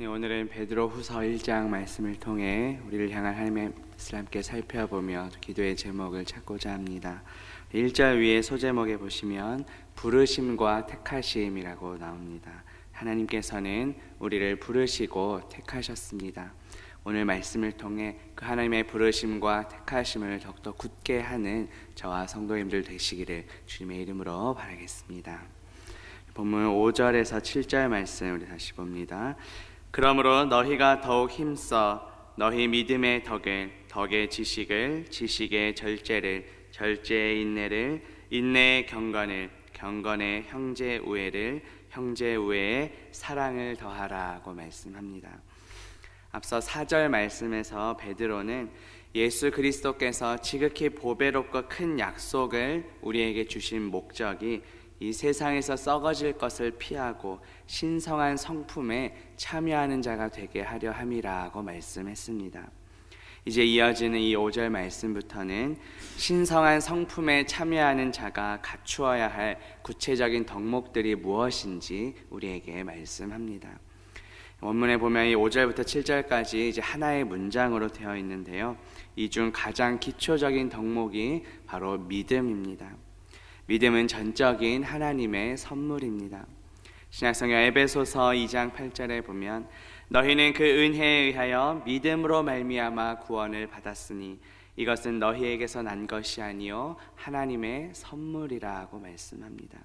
네, 오늘은 베드로 후서 1장 말씀을 통해 우리를 향한 하나님의 뜻을 함께 살펴보며 기도의 제목을 찾고자 합니다. 1절 위에 소제목에 보시면 부르심과 택하심이라고 나옵니다. 하나님께서는 우리를 부르시고 택하셨습니다. 오늘 말씀을 통해 그 하나님의 부르심과 택하심을 더욱더 굳게 하는 저와 성도님들 되시기를 주님의 이름으로 바라겠습니다. 본문 5절에서 7절 말씀 우리 다시 봅니다. 그러므로 너희가 더욱 힘써 너희 믿음의 덕을 덕의 지식을 지식의 절제를 절제의 인내를 인내의 경건을 경건의 형제 우애를 형제 우애의 사랑을 더하라고 말씀합니다. 앞서 4절 말씀에서 베드로는 예수 그리스도께서 지극히 보배롭고 큰 약속을 우리에게 주신 목적이 이 세상에서 썩어질 것을 피하고 신성한 성품에 참여하는 자가 되게 하려 함이라고 말씀했습니다. 이제 이어지는 이 5절 말씀부터는 신성한 성품에 참여하는 자가 갖추어야 할 구체적인 덕목들이 무엇인지 우리에게 말씀합니다. 원문에 보면 이 5절부터 7절까지 이제 하나의 문장으로 되어 있는데요. 이 중 가장 기초적인 덕목이 바로 믿음입니다. 믿음은 전적인 하나님의 선물입니다. 신약성경 에베소서 2장 8절에 보면 너희는 그 은혜에 의하여 믿음으로 말미암아 구원을 받았으니 이것은 너희에게서 난 것이 아니요 하나님의 선물이라고 말씀합니다.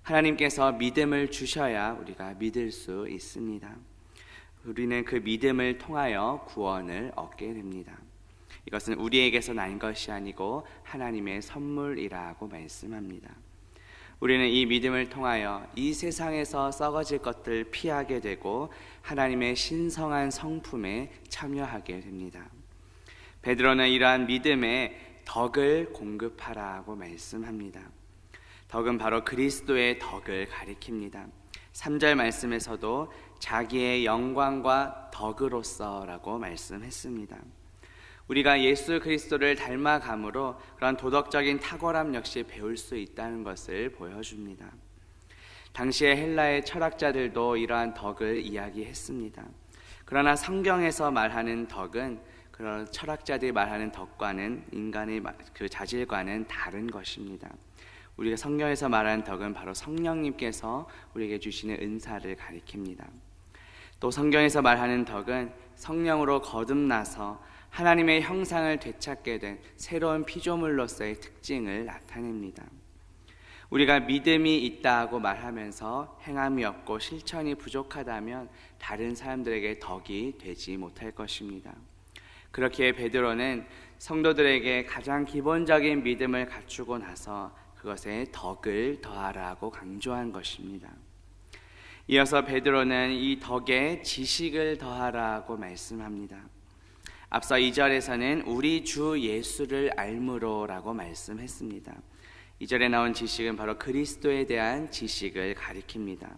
하나님께서 믿음을 주셔야 우리가 믿을 수 있습니다. 우리는 그 믿음을 통하여 구원을 얻게 됩니다. 이것은 우리에게서 난 것이 아니고 하나님의 선물이라고 말씀합니다. 우리는 이 믿음을 통하여 이 세상에서 썩어질 것들 피하게 되고 하나님의 신성한 성품에 참여하게 됩니다. 베드로는 이러한 믿음의 덕을 공급하라고 말씀합니다. 덕은 바로 그리스도의 덕을 가리킵니다. 3절 말씀에서도 자기의 영광과 덕으로서라고 말씀했습니다. 우리가 예수 그리스도를 닮아감으로 그런 도덕적인 탁월함 역시 배울 수 있다는 것을 보여줍니다. 당시의 헬라의 철학자들도 이러한 덕을 이야기했습니다. 그러나 성경에서 말하는 덕은 그런 철학자들이 말하는 덕과는 인간의 그 자질과는 다른 것입니다. 우리가 성경에서 말하는 덕은 바로 성령님께서 우리에게 주시는 은사를 가리킵니다. 또 성경에서 말하는 덕은 성령으로 거듭나서 하나님의 형상을 되찾게 된 새로운 피조물로서의 특징을 나타냅니다. 우리가 믿음이 있다고 말하면서 행함이 없고 실천이 부족하다면 다른 사람들에게 덕이 되지 못할 것입니다. 그렇기에 베드로는 성도들에게 가장 기본적인 믿음을 갖추고 나서 그것에 덕을 더하라고 강조한 것입니다. 이어서 베드로는 이 덕에 지식을 더하라고 말씀합니다. 앞서 2절에서는 우리 주 예수를 알므로라고 말씀했습니다. 2절에 나온 지식은 바로 그리스도에 대한 지식을 가리킵니다.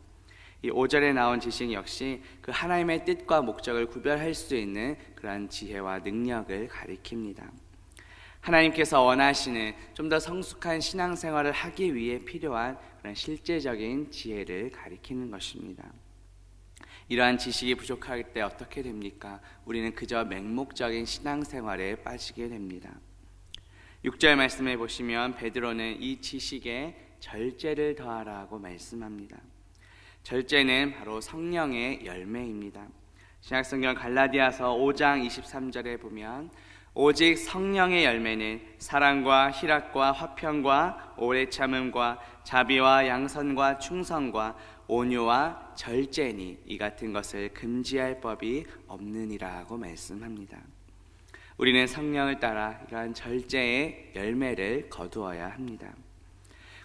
이 5절에 나온 지식 역시 그 하나님의 뜻과 목적을 구별할 수 있는 그러한 지혜와 능력을 가리킵니다. 하나님께서 원하시는 좀 더 성숙한 신앙생활을 하기 위해 필요한 그런 실제적인 지혜를 가리키는 것입니다. 이러한 지식이 부족할 때 어떻게 됩니까? 우리는 그저 맹목적인 신앙생활에 빠지게 됩니다. 6절 말씀해 보시면 베드로는 이 지식에 절제를 더하라고 말씀합니다. 절제는 바로 성령의 열매입니다. 신약성경 갈라디아서 5장 23절에 보면 오직 성령의 열매는 사랑과 희락과 화평과 오래 참음과 자비와 양선과 충성과 온유와 절제니 이 같은 것을 금지할 법이 없느니라고 말씀합니다. 우리는 성령을 따라 이러한 절제의 열매를 거두어야 합니다.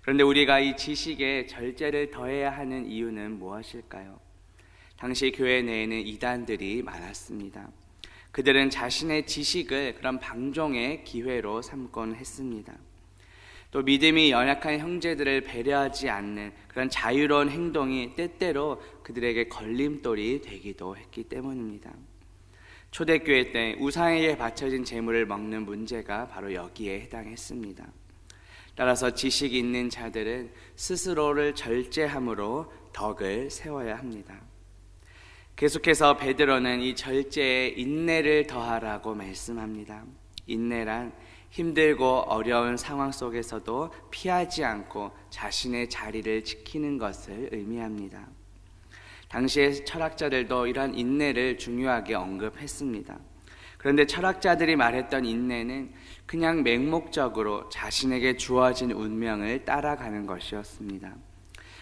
그런데 우리가 이 지식에 절제를 더해야 하는 이유는 무엇일까요? 당시 교회 내에는 이단들이 많았습니다. 그들은 자신의 지식을 그런 방종의 기회로 삼곤 했습니다. 또 믿음이 연약한 형제들을 배려하지 않는 그런 자유로운 행동이 때때로 그들에게 걸림돌이 되기도 했기 때문입니다. 초대교회 때 우상에게 바쳐진 재물을 먹는 문제가 바로 여기에 해당했습니다. 따라서 지식 있는 자들은 스스로를 절제함으로 덕을 세워야 합니다. 계속해서 베드로는 이 절제에 인내를 더하라고 말씀합니다. 인내란 힘들고 어려운 상황 속에서도 피하지 않고 자신의 자리를 지키는 것을 의미합니다. 당시의 철학자들도 이러한 인내를 중요하게 언급했습니다. 그런데 철학자들이 말했던 인내는 그냥 맹목적으로 자신에게 주어진 운명을 따라가는 것이었습니다.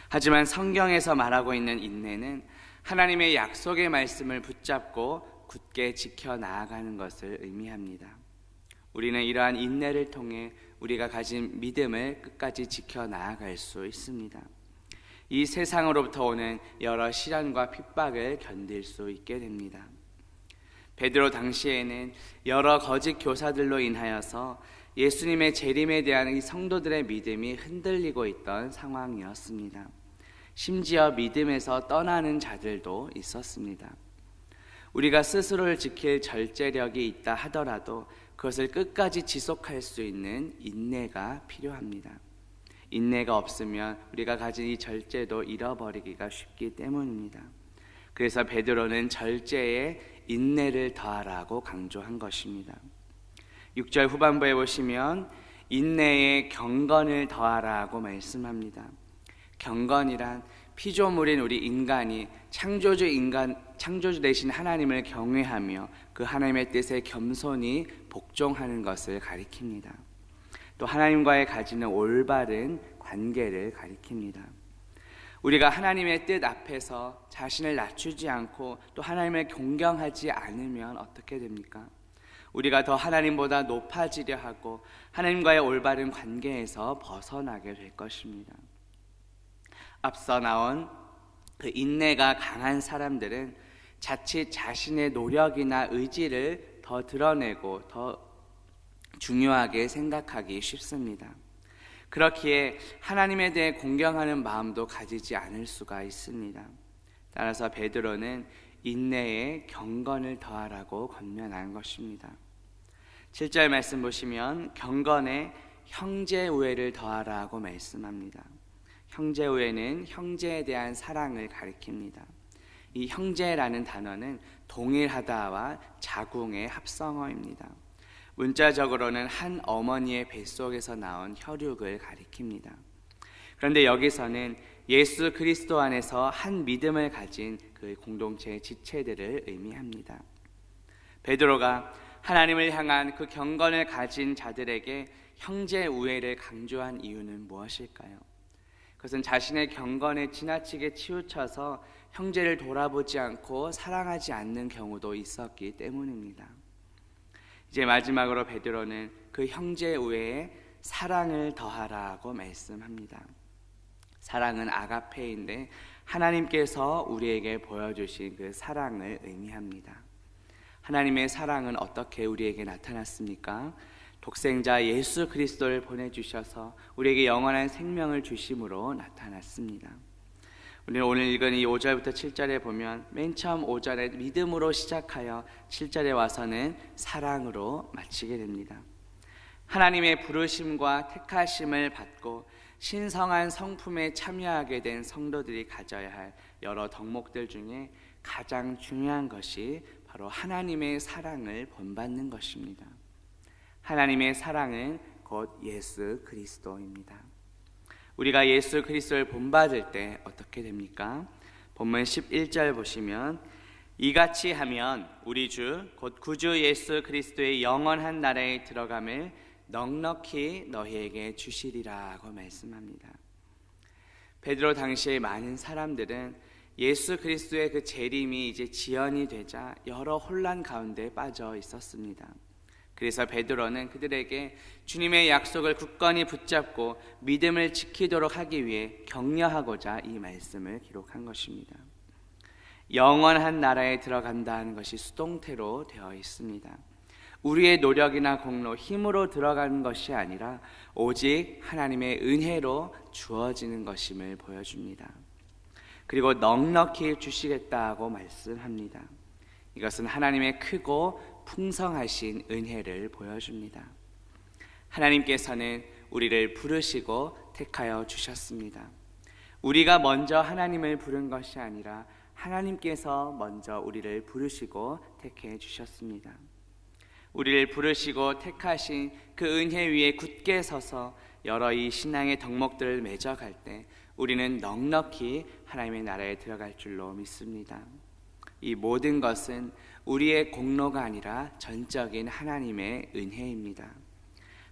하지만 성경에서 말하고 있는 인내는 하나님의 약속의 말씀을 붙잡고 굳게 지켜 나아가는 것을 의미합니다. 우리는 이러한 인내를 통해 우리가 가진 믿음을 끝까지 지켜 나아갈 수 있습니다. 이 세상으로부터 오는 여러 시련과 핍박을 견딜 수 있게 됩니다. 베드로 당시에는 여러 거짓 교사들로 인하여서 예수님의 재림에 대한 이 성도들의 믿음이 흔들리고 있던 상황이었습니다. 심지어 믿음에서 떠나는 자들도 있었습니다. 우리가 스스로를 지킬 절제력이 있다 하더라도 그것을 끝까지 지속할 수 있는 인내가 필요합니다. 인내가 없으면 우리가 가진 이 절제도 잃어버리기가 쉽기 때문입니다. 그래서 베드로는 절제에 인내를 더하라고 강조한 것입니다. 6절 후반부에 보시면 인내에 경건을 더하라고 말씀합니다. 경건이란 피조물인 우리 인간이 창조주 인간 창조주 되신 하나님을 경외하며 그 하나님의 뜻에 겸손히 복종하는 것을 가리킵니다. 또 하나님과의 가지는 올바른 관계를 가리킵니다. 우리가 하나님의 뜻 앞에서 자신을 낮추지 않고 또 하나님을 존경하지 않으면 어떻게 됩니까? 우리가 더 하나님보다 높아지려 하고 하나님과의 올바른 관계에서 벗어나게 될 것입니다. 앞서 나온 그 인내가 강한 사람들은 자칫 자신의 노력이나 의지를 더 드러내고 더 중요하게 생각하기 쉽습니다. 그렇기에 하나님에 대해 공경하는 마음도 가지지 않을 수가 있습니다. 따라서 베드로는 인내에 경건을 더하라고 권면한 것입니다. 7절 말씀 보시면 경건에 형제 우애를 더하라고 말씀합니다. 형제 우애는 형제에 대한 사랑을 가리킵니다. 이 형제라는 단어는 동일하다와 자궁의 합성어입니다. 문자적으로는 한 어머니의 뱃속에서 나온 혈육을 가리킵니다. 그런데 여기서는 예수 그리스도 안에서 한 믿음을 가진 그 공동체의 지체들을 의미합니다. 베드로가 하나님을 향한 그 경건을 가진 자들에게 형제 우애를 강조한 이유는 무엇일까요? 그것은 자신의 경건에 지나치게 치우쳐서 형제를 돌아보지 않고 사랑하지 않는 경우도 있었기 때문입니다. 이제 마지막으로 베드로는 그 형제 우애에 사랑을 더하라고 말씀합니다. 사랑은 아가페인데 하나님께서 우리에게 보여주신 그 사랑을 의미합니다. 하나님의 사랑은 어떻게 우리에게 나타났습니까? 독생자 예수 그리스도를 보내주셔서 우리에게 영원한 생명을 주심으로 나타났습니다. 우리는 오늘 읽은 이 5절부터 7절에 보면 맨 처음 5절에 믿음으로 시작하여 7절에 와서는 사랑으로 마치게 됩니다. 하나님의 부르심과 택하심을 받고 신성한 성품에 참여하게 된 성도들이 가져야 할 여러 덕목들 중에 가장 중요한 것이 바로 하나님의 사랑을 본받는 것입니다. 하나님의 사랑은 곧 예수 그리스도입니다. 우리가 예수 그리스도를 본받을 때 어떻게 됩니까? 본문 11절 보시면 이같이 하면 우리 주 곧 구주 예수 그리스도의 영원한 나라에 들어감을 넉넉히 너희에게 주시리라고 말씀합니다. 베드로 당시의 많은 사람들은 예수 그리스도의 그 재림이 이제 지연이 되자 여러 혼란 가운데 빠져 있었습니다. 그래서 베드로는 그들에게 주님의 약속을 굳건히 붙잡고 믿음을 지키도록 하기 위해 격려하고자 이 말씀을 기록한 것입니다. 영원한 나라에 들어간다는 것이 수동태로 되어 있습니다. 우리의 노력이나 공로, 힘으로 들어가는 것이 아니라 오직 하나님의 은혜로 주어지는 것임을 보여줍니다. 그리고 넉넉히 주시겠다고 말씀합니다. 이것은 하나님의 크고 풍성하신 은혜를 보여줍니다. 하나님께서는 우리를 부르시고 택하여 주셨습니다. 우리가 먼저 하나님을 부른 것이 아니라 하나님께서 먼저 우리를 부르시고 택해 주셨습니다. 우리를 부르시고 택하신 그 은혜 위에 굳게 서서 여러 이 신앙의 덕목들을 맺어갈 때 우리는 넉넉히 하나님의 나라에 들어갈 줄로 믿습니다. 이 모든 것은 우리의 공로가 아니라 전적인 하나님의 은혜입니다.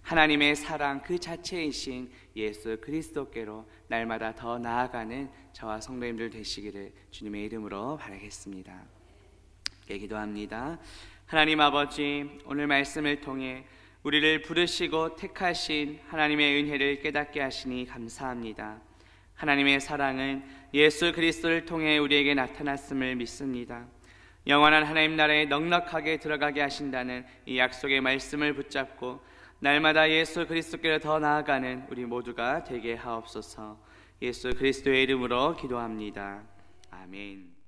하나님의 사랑 그 자체이신 예수 그리스도께로 날마다 더 나아가는 저와 성도님들 되시기를 주님의 이름으로 바라겠습니다. 예, 기도합니다. 하나님 아버지, 오늘 말씀을 통해 우리를 부르시고 택하신 하나님의 은혜를 깨닫게 하시니 감사합니다. 하나님의 사랑은 예수 그리스도를 통해 우리에게 나타났음을 믿습니다. 영원한 하나님 나라에 넉넉하게 들어가게 하신다는 이 약속의 말씀을 붙잡고 날마다 예수 그리스도께로 더 나아가는 우리 모두가 되게 하옵소서. 예수 그리스도의 이름으로 기도합니다. 아멘.